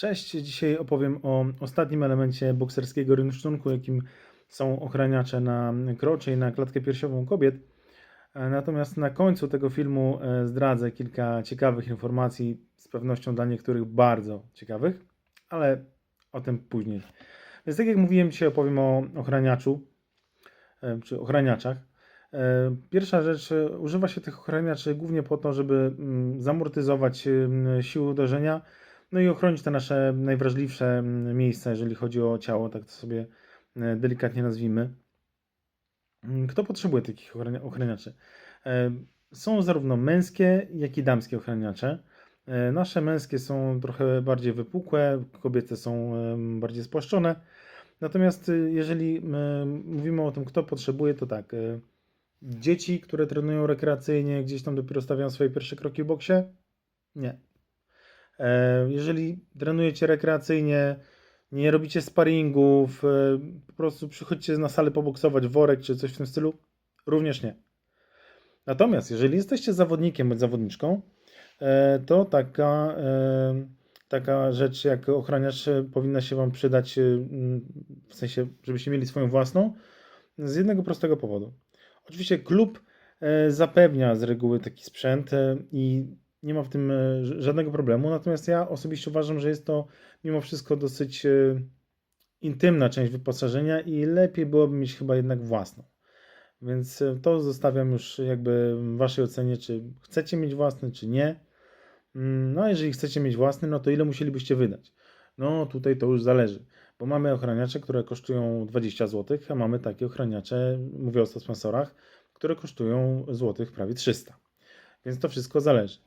Cześć, dzisiaj opowiem o ostatnim elemencie bokserskiego rynsztunku, jakim są ochraniacze na krocze i na klatkę piersiową kobiet. Natomiast na końcu tego filmu e, zdradzę kilka ciekawych informacji, z pewnością dla niektórych bardzo ciekawych, ale o tym później. Więc tak jak mówiłem, dzisiaj opowiem o ochraniaczu, e, czy ochraniaczach. E, Pierwsza rzecz, używa się tych ochraniaczy głównie po to, żeby mm, zamortyzować siły uderzenia, no i ochronić te nasze najwrażliwsze mm, miejsca, jeżeli chodzi o ciało, tak to sobie e, delikatnie nazwijmy. Mm, Kto potrzebuje takich ochrania- ochraniaczy? E, Są zarówno męskie, jak i damskie ochraniacze. E, Nasze męskie są trochę bardziej wypukłe, kobiety są bardziej spłaszczone. Natomiast jeżeli mówimy o tym, kto potrzebuje, to tak. Dzieci, które trenują rekreacyjnie, gdzieś tam dopiero stawiają swoje pierwsze kroki w boksie? Nie. E, Jeżeli trenujecie rekreacyjnie, nie robicie sparingów, e, po prostu przychodźcie na salę poboksować worek czy coś w tym stylu, również nie. Natomiast jeżeli jesteście zawodnikiem bądź zawodniczką, e, to taka, taka rzecz jak ochraniacz powinna się Wam przydać, w sensie, żebyście mieli swoją własną, z jednego prostego powodu. Oczywiście klub zapewnia z reguły taki sprzęt i nie ma w tym e, żadnego problemu. Natomiast ja osobiście uważam, że jest to mimo wszystko dosyć e, intymna część wyposażenia i lepiej byłoby mieć chyba jednak własną. Więc e, to zostawiam już jakby Waszej ocenie, czy chcecie mieć własny, czy nie. Mm, No, a jeżeli chcecie mieć własny, no to ile musielibyście wydać? No, tutaj to już zależy, bo mamy ochraniacze, które kosztują 20 zł, a mamy takie ochraniacze, mówię o suspensorach, które kosztują złotych prawie 300. Więc to wszystko zależy.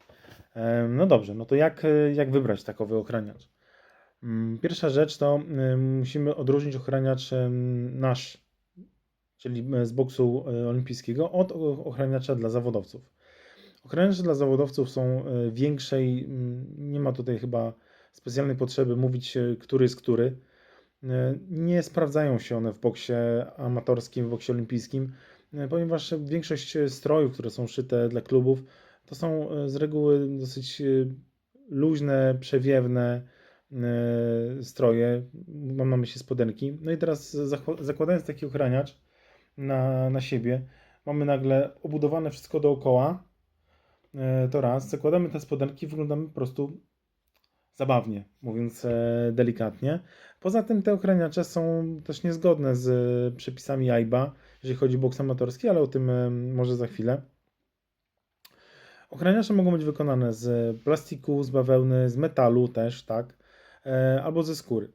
No dobrze, no to jak, e, jak wybrać takowy ochraniacz? Mm, Pierwsza rzecz to em, musimy odróżnić ochraniacz nasz, czyli e, z boksu olimpijskiego, od ochraniacza dla zawodowców. Ochraniacze dla zawodowców są większe i mm, nie ma tutaj chyba specjalnej potrzeby mówić, który jest który. Nie sprawdzają się one w boksie amatorskim, w boksie olimpijskim, ponieważ większość strojów, które są szyte dla klubów, to są e, z reguły dosyć e, luźne, przewiewne e, stroje. Mam na myśli spodenki. No i teraz zakładając taki ochraniacz na, na siebie, mamy nagle obudowane wszystko dookoła. To raz, zakładamy te spodenki, wyglądamy po prostu zabawnie, mówiąc delikatnie. Poza tym te ochraniacze są też niezgodne z przepisami AIBA, jeżeli chodzi o boks amatorski, ale o tym może za chwilę. Ochraniacze mogą być wykonane z plastiku, z bawełny, z metalu też, tak, e, albo ze skóry.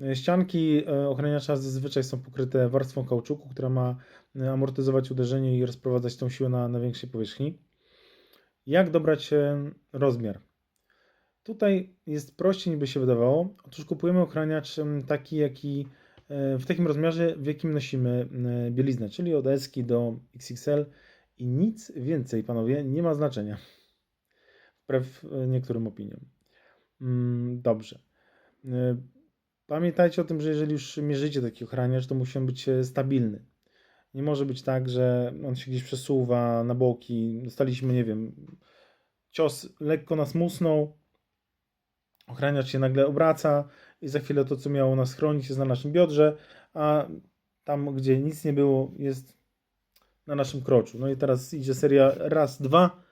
E, Ścianki e, ochraniacza zazwyczaj są pokryte warstwą kauczuku, która ma amortyzować uderzenie i rozprowadzać tą siłę na, na większej powierzchni. Jak dobrać rozmiar? Tutaj jest prościej niż by się wydawało. Otóż kupujemy ochraniacz taki, jaki w takim rozmiarze, w jakim nosimy bieliznę, czyli od S do XXL i nic więcej, panowie, nie ma znaczenia. Wbrew e, niektórym opiniom. Mm, Dobrze. E, Pamiętajcie o tym, że jeżeli już mierzycie taki ochraniacz, to musi on być e, stabilny. Nie może być tak, że on się gdzieś przesuwa na boki. Dostaliśmy, nie wiem, cios lekko nas musnął, ochraniacz się nagle obraca i za chwilę to, co miało nas chronić, jest na naszym biodrze, a tam, gdzie nic nie było, jest na naszym kroczu. No i teraz idzie seria raz, dwa,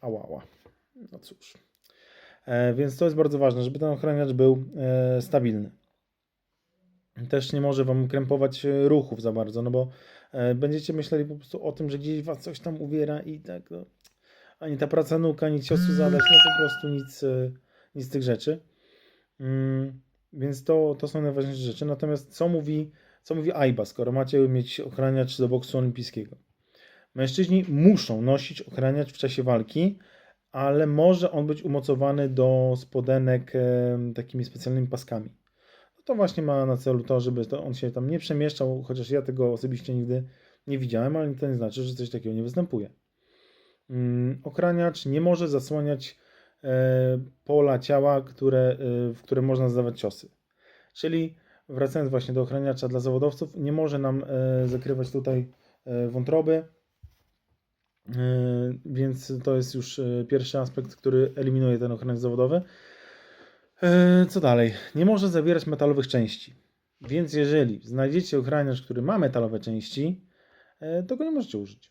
ała, ała. No cóż. E, więc to jest bardzo ważne, żeby ten ochraniacz był e, stabilny. Też nie może Wam krępować e, ruchów za bardzo, no bo e, będziecie myśleli po prostu o tym, że gdzieś Was coś tam uwiera i tak, no, ani ta praca nóg, ani ciosu zadać, no po prostu nic, e, nic z tych rzeczy. Mm, więc to, to są najważniejsze rzeczy. Natomiast co mówi, co mówi AIBA, skoro macie mieć ochraniacz do boksu olimpijskiego? Mężczyźni muszą nosić ochraniacz w czasie walki, ale może on być umocowany do spodenek takimi specjalnymi paskami. No to właśnie ma na celu to, żeby to on się tam nie przemieszczał, chociaż ja tego osobiście nigdy nie widziałem, ale to nie znaczy, że coś takiego nie występuje. Mm, Ochraniacz nie może zasłaniać e, pola ciała, które, e, w które można zadawać ciosy. Czyli wracając właśnie do ochraniacza dla zawodowców, nie może nam e, zakrywać tutaj e, wątroby, E, Więc to jest już pierwszy aspekt, który eliminuje ten ochraniacz zawodowy. Co dalej? Nie może zawierać metalowych części. Więc jeżeli znajdziecie ochraniacz, który ma metalowe części, to go nie możecie użyć.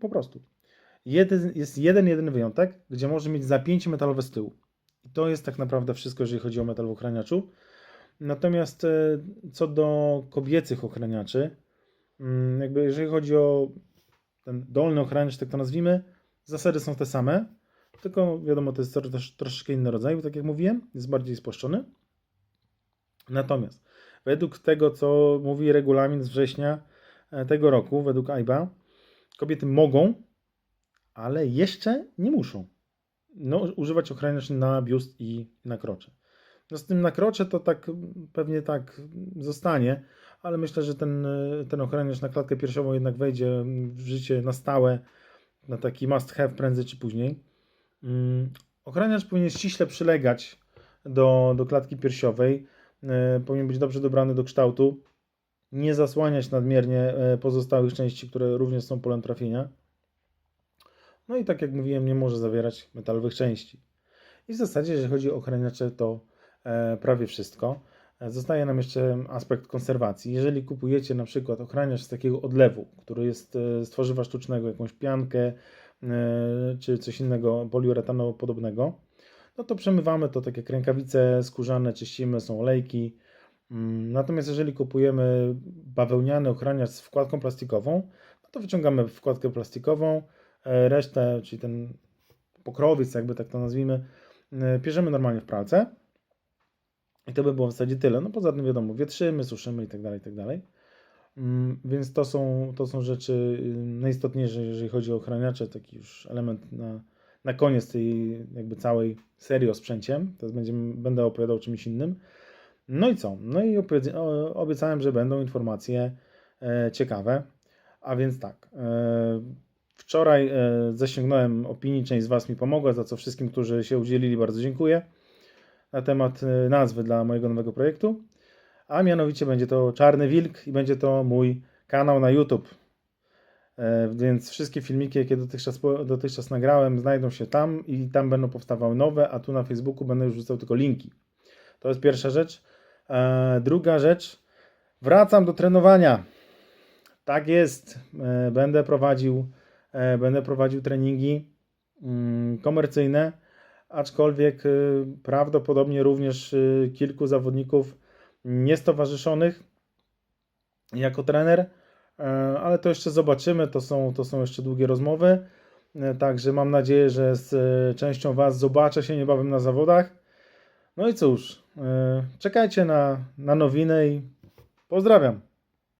Po prostu. Jeden, jest jeden, jedyny wyjątek, gdzie może mieć zapięcie metalowe z tyłu. I to jest tak naprawdę wszystko, jeżeli chodzi o metal w ochraniaczu. Natomiast e, co do kobiecych ochraniaczy, mm, jakby jeżeli chodzi o ten dolny ochraniacz, tak to nazwijmy, zasady są te same, tylko wiadomo, to jest trosz, troszeczkę inny rodzaj, bo tak jak mówiłem, jest bardziej spłaszczony. Natomiast według tego, co mówi regulamin z września e, tego roku, według AIBA, kobiety mogą, ale jeszcze nie muszą no, używać ochraniaczy na biust i na krocze. No z tym na krocze to tak pewnie tak zostanie, ale myślę, że ten, e, ten ochraniacz na klatkę piersiową jednak wejdzie w życie na stałe, na taki must have prędzej czy później. Mm, Ochraniacz powinien ściśle przylegać do, do klatki piersiowej, e, powinien być dobrze dobrany do kształtu, nie zasłaniać nadmiernie e, pozostałych części, które również są polem trafienia. No i tak jak mówiłem, nie może zawierać metalowych części. I w zasadzie, jeżeli chodzi o ochraniacze, to prawie wszystko. E, Zostaje nam jeszcze aspekt konserwacji. Jeżeli kupujecie na przykład ochraniacz z takiego odlewu, który jest e, z tworzywa sztucznego, jakąś piankę e, czy coś innego poliuretanowo podobnego, no to przemywamy to tak jak rękawice skórzane, czyścimy, są olejki. Mm, Natomiast jeżeli kupujemy bawełniany ochraniacz z wkładką plastikową, no to wyciągamy wkładkę plastikową, e, resztę, czyli ten pokrowiec, jakby tak to nazwijmy, e, pierzemy normalnie w pralce. I to by było w zasadzie tyle. No poza tym wiadomo, wietrzymy, suszymy i tak dalej, i tak dalej. Mm, Więc to są, to są rzeczy y, najistotniejsze, jeżeli chodzi o ochraniacze, taki już element na, na koniec tej jakby całej serii o sprzęcie. Teraz będziemy, będę opowiadał o czymś innym. No i co? No i obiecałem, że będą informacje e, ciekawe. A więc tak. E, wczoraj e, zasięgnąłem opinii, część z Was mi pomogła, za co wszystkim, którzy się udzielili, bardzo dziękuję. Na temat e, nazwy dla mojego nowego projektu. A mianowicie będzie to Czarny Wilk i będzie to mój kanał na YouTube. E, Więc wszystkie filmiki, jakie dotychczas, dotychczas nagrałem, znajdą się tam i tam będą powstawały nowe, a tu na Facebooku będę już wrzucał tylko linki. To jest pierwsza rzecz. E, Druga rzecz, wracam do trenowania. Tak jest. E, Będę prowadził, będę prowadził treningi mm, komercyjne, aczkolwiek y, prawdopodobnie również y, kilku zawodników niestowarzyszonych jako trener, e, ale to jeszcze zobaczymy. To są, to są jeszcze długie rozmowy. E, Także mam nadzieję, że z e, częścią Was zobaczę się niebawem na zawodach. No i cóż, czekajcie na, na nowiny i pozdrawiam.